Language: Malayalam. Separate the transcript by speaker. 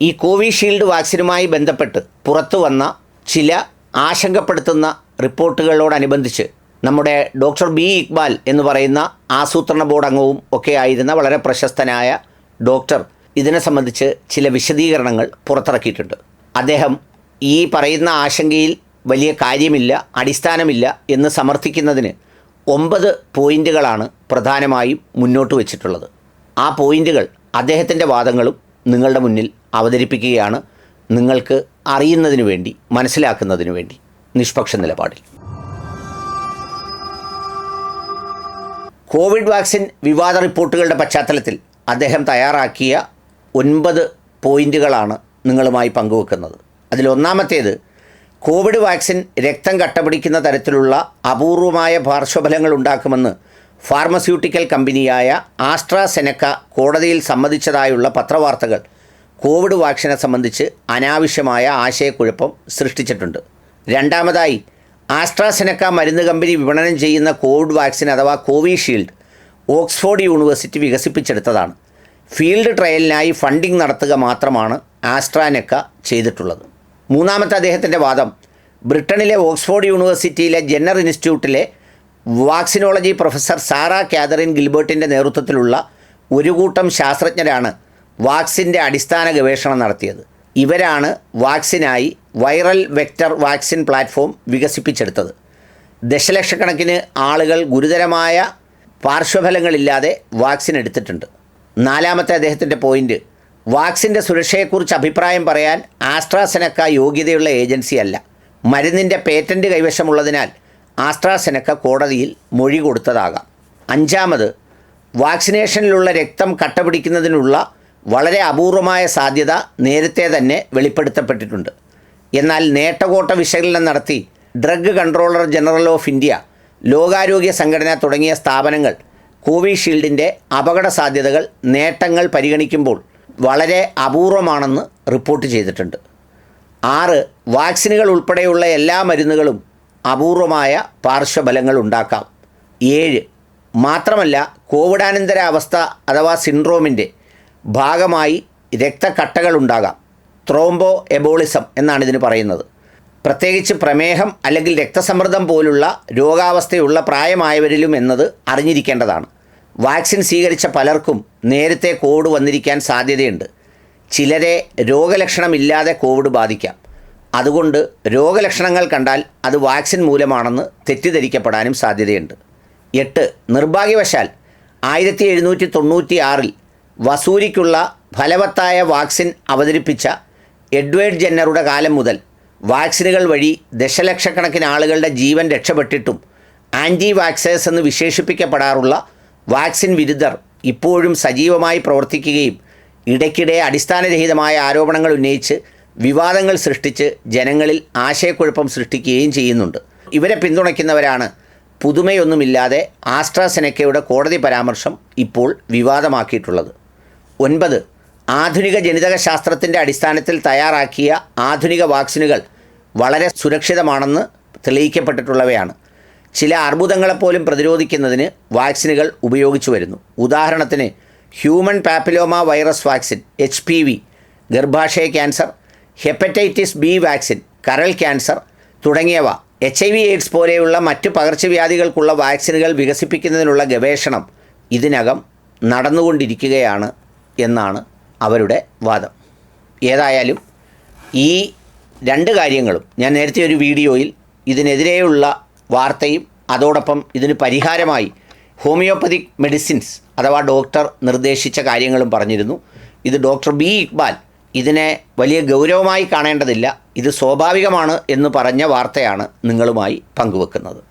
Speaker 1: ഈ കോവിഷീൽഡ് വാക്സിനുമായി ബന്ധപ്പെട്ട് പുറത്തു വന്ന ചില ആശങ്കപ്പെടുത്തുന്ന റിപ്പോർട്ടുകളോടനുബന്ധിച്ച് നമ്മുടെ ഡോക്ടർ ബി ഇക്ബാൽ എന്ന് പറയുന്ന ആസൂത്രണ ബോർഡ് അംഗവും ഒക്കെ ആയിരുന്ന വളരെ പ്രശസ്തനായ ഡോക്ടർ. ഇതിനെ സംബന്ധിച്ച് ചില വിശദീകരണങ്ങൾ പുറത്തിറക്കിയിട്ടുണ്ട്. അദ്ദേഹം ഈ പറയുന്ന ആശങ്കയിൽ വലിയ കാര്യമില്ല അടിസ്ഥാനമില്ല എന്ന് സമർത്ഥിക്കുന്നതിന് ഒമ്പത് പോയിന്റുകളാണ് പ്രധാനമായും മുന്നോട്ട് വച്ചിട്ടുള്ളത്. ആ പോയിന്റുകൾ അദ്ദേഹത്തിന്റെ വാദങ്ങളും നിങ്ങളുടെ മുന്നിൽ അവതരിപ്പിക്കുകയാണ് നിങ്ങൾക്ക് അറിയുന്നതിനു വേണ്ടി മനസ്സിലാക്കുന്നതിനു വേണ്ടി നിഷ്പക്ഷ നിലപാടിൽ. കോവിഡ് വാക്സിൻ വിവാദ റിപ്പോർട്ടുകളുടെ പശ്ചാത്തലത്തിൽ അദ്ദേഹം തയ്യാറാക്കിയ ഒൻപത് പോയിന്റുകളാണ് നിങ്ങളുമായി പങ്കുവെക്കുന്നത്. അതിലൊന്നാമത്തേത് കോവിഡ് വാക്സിൻ രക്തം കട്ടപിടിക്കുന്ന തരത്തിലുള്ള അപൂർവമായ പാർശ്വഫലങ്ങൾ ഉണ്ടാക്കുമെന്ന് ഫാർമസ്യൂട്ടിക്കൽ കമ്പനിയായ ആസ്ട്രാസെനക്ക കോടതിയിൽ സമ്മതിച്ചതായുള്ള പത്രവാർത്തകൾ കോവിഡ് വാക്സിനെ സംബന്ധിച്ച് അനാവശ്യമായ ആശയക്കുഴപ്പം സൃഷ്ടിച്ചിട്ടുണ്ട്. രണ്ടാമതായി ആസ്ട്രാസെനക്ക മരുന്ന് കമ്പനി വിപണനം ചെയ്യുന്ന കോവിഡ് വാക്സിൻ അഥവാ കോവിഷീൽഡ് ഓക്സ്ഫോർഡ് യൂണിവേഴ്സിറ്റി വികസിപ്പിച്ചെടുത്തതാണ്. ഫീൽഡ് ട്രയലിനായി ഫണ്ടിംഗ് നടത്തുക മാത്രമാണ് ആസ്ട്രാനെക്ക ചെയ്തിട്ടുള്ളത്. മൂന്നാമത്തെ അദ്ദേഹത്തിന്റെ വാദം ബ്രിട്ടനിലെ ഓക്സ്ഫോർഡ് യൂണിവേഴ്സിറ്റിയിലെ ജെന്നർ ഇൻസ്റ്റിറ്റ്യൂട്ടിലെ വാക്സിനോളജി പ്രൊഫസർ സാറ കാതറിൻ ഗിൽബർട്ടിന്റെ നേതൃത്വത്തിലുള്ള ഒരു കൂട്ടം ശാസ്ത്രജ്ഞരാണ് വാക്സിന്റെ അടിസ്ഥാന ഗവേഷണം നടത്തിയത്. ഇവരാണ് വാക്സിനായി വൈറൽ വെക്റ്റർ വാക്സിൻ പ്ലാറ്റ്ഫോം വികസിപ്പിച്ചെടുത്തത്. ദശലക്ഷക്കണക്കിന് ആളുകൾ ഗുരുതരമായ പാർശ്വഫലങ്ങളില്ലാതെ വാക്സിൻ എടുത്തിട്ടുണ്ട്. നാലാമത്തെ അദ്ദേഹത്തിന്റെ പോയിന്റ് വാക്സിന്റെ സുരക്ഷയെക്കുറിച്ച് അഭിപ്രായം പറയാൻ ആസ്ട്രാസെനക്ക യോഗ്യതയുള്ള ഏജൻസിയല്ല മരുന്നിന്റെ പേറ്റന്റ് കൈവശമുള്ളതിനാൽ ആസ്ട്രാസെനക്ക കോടതിയിൽ മൊഴി കൊടുത്തതാകാം. അഞ്ചാമത് വാക്സിനേഷനിലുള്ള രക്തം കട്ടപിടിക്കുന്നതിനുള്ള വളരെ അപൂർവമായ സാധ്യത നേരത്തെ തന്നെ വെളിപ്പെടുത്തപ്പെട്ടിട്ടുണ്ട്. എന്നാൽ നേട്ടകോട്ട വിശകലനം നടത്തി drug controller general of India ലോകാരോഗ്യ സംഘടന തുടങ്ങിയ സ്ഥാപനങ്ങൾ കോവിഷീൽഡിന്റെ അപകട സാധ്യതകൾ നേട്ടങ്ങൾ പരിഗണിക്കുമ്പോൾ വളരെ അപൂർവമാണെന്ന് റിപ്പോർട്ട് ചെയ്തിട്ടുണ്ട്. ആറ് വാക്സിനുകൾ ഉൾപ്പെടെയുള്ള എല്ലാ മരുന്നുകളും അപൂർവമായ പാർശ്വഫലങ്ങൾ ഉണ്ടാക്കാം. ഏഴ് മാത്രമല്ല കോവിഡാനന്തര അവസ്ഥ അഥവാ സിൻഡ്രോമിന്റെ ഭാഗമായി രക്തക്കട്ടകൾ ഉണ്ടാകാം. ത്രോംബോ എബോളിസം എന്നാണ് ഇതിന് പറയുന്നത്. പ്രത്യേകിച്ച് പ്രമേഹം അല്ലെങ്കിൽ രക്തസമ്മർദ്ദം പോലുള്ള രോഗാവസ്ഥയുള്ള പ്രായമായവരിലും എന്നത് അറിഞ്ഞിരിക്കേണ്ടതാണ്. വാക്സിൻ സ്വീകരിച്ച പലർക്കും നേരത്തെ കോവിഡ് വന്നിരിക്കാൻ സാധ്യതയുണ്ട്. ചിലരെ രോഗലക്ഷണമില്ലാതെ കോവിഡ് ബാധിക്കാം. അതുകൊണ്ട് രോഗലക്ഷണങ്ങൾ കണ്ടാൽ അത് വാക്സിൻ മൂലമാണെന്ന് തെറ്റിദ്ധരിക്കപ്പെടാനും സാധ്യതയുണ്ട്. എട്ട് നിർഭാഗ്യവശാൽ ആയിരത്തി എഴുന്നൂറ്റി തൊണ്ണൂറ്റി ആറിൽ വസൂരിക്കുള്ള ഫലവത്തായ വാക്സിൻ അവതരിപ്പിച്ച എഡ്വേർഡ് ജെന്നറുടെ കാലം മുതൽ വാക്സിനുകൾ വഴി ദശലക്ഷക്കണക്കിന് ആളുകളുടെ ജീവൻ രക്ഷപ്പെട്ടിട്ടും ആന്റി വാക്സേഴ്സ് എന്ന് വിശേഷിപ്പിക്കപ്പെടാറുള്ള വാക്സിൻ വിരുദ്ധർ ഇപ്പോഴും സജീവമായി പ്രവർത്തിക്കുകയും ഇടയ്ക്കിടെ അടിസ്ഥാനരഹിതമായ ആരോപണങ്ങൾ ഉന്നയിച്ച് വിവാദങ്ങൾ സൃഷ്ടിച്ച് ജനങ്ങളിൽ ആശയക്കുഴപ്പം സൃഷ്ടിക്കുകയും ചെയ്യുന്നുണ്ട്. ഇവരെ പിന്തുണയ്ക്കുന്നവരാണ് പുതുമയൊന്നുമില്ലാതെ ആസ്ട്രാസെനക്കയുടെ കോടതി പരാമർശം ഇപ്പോൾ വിവാദമാക്കിയിട്ടുള്ളത്. ഒൻപത്. ആധുനിക ജനിതക ശാസ്ത്രത്തിന്റെ അടിസ്ഥാനത്തിൽ തയ്യാറാക്കിയ ആധുനിക വാക്സിനുകൾ വളരെ സുരക്ഷിതമാണെന്ന് തെളിയിക്കപ്പെട്ടിട്ടുള്ളവയാണ്. ചില അർബുദങ്ങളെപ്പോലും പ്രതിരോധിക്കുന്നതിന് വാക്സിനുകൾ ഉപയോഗിച്ചു വരുന്നു. ഉദാഹരണത്തിന് human papilloma virus vaccine H P V ഗർഭാശയ ക്യാൻസർ ഹെപ്പറ്റൈറ്റിസ് ബി വാക്സിൻ കരൾ ക്യാൻസർ തുടങ്ങിയവ എച്ച് ഐ വി എയ്ഡ്സ് പോലെയുള്ള മറ്റു പകർച്ചവ്യാധികൾക്കുള്ള വാക്സിനുകൾ വികസിപ്പിക്കുന്നതിനുള്ള ഗവേഷണം ഇതിനകം നടന്നുകൊണ്ടിരിക്കുകയാണ് എന്നാണ് അവരുടെ വാദം. ഏതായാലും ഈ രണ്ട് കാര്യങ്ങളും ഞാൻ നേരത്തെ ഒരു വീഡിയോയിൽ ഇതിനെതിരെയുള്ള വാർത്തയും അതോടൊപ്പം ഇതിന് പരിഹാരമായി ഹോമിയോപ്പതിക് മെഡിസിൻസ് അഥവാ ഡോക്ടർ നിർദ്ദേശിച്ച കാര്യങ്ങളും പറഞ്ഞിരുന്നു. ഇത് ഡോക്ടർ ബി ഇക്ബാൽ ഇതിനെ വലിയ ഗൗരവമായി കാണേണ്ടതില്ല. ഇത് സ്വാഭാവികമാണ് എന്ന് പറഞ്ഞ വാർത്തയാണ് നിങ്ങളുമായി പങ്കുവെക്കുന്നത്.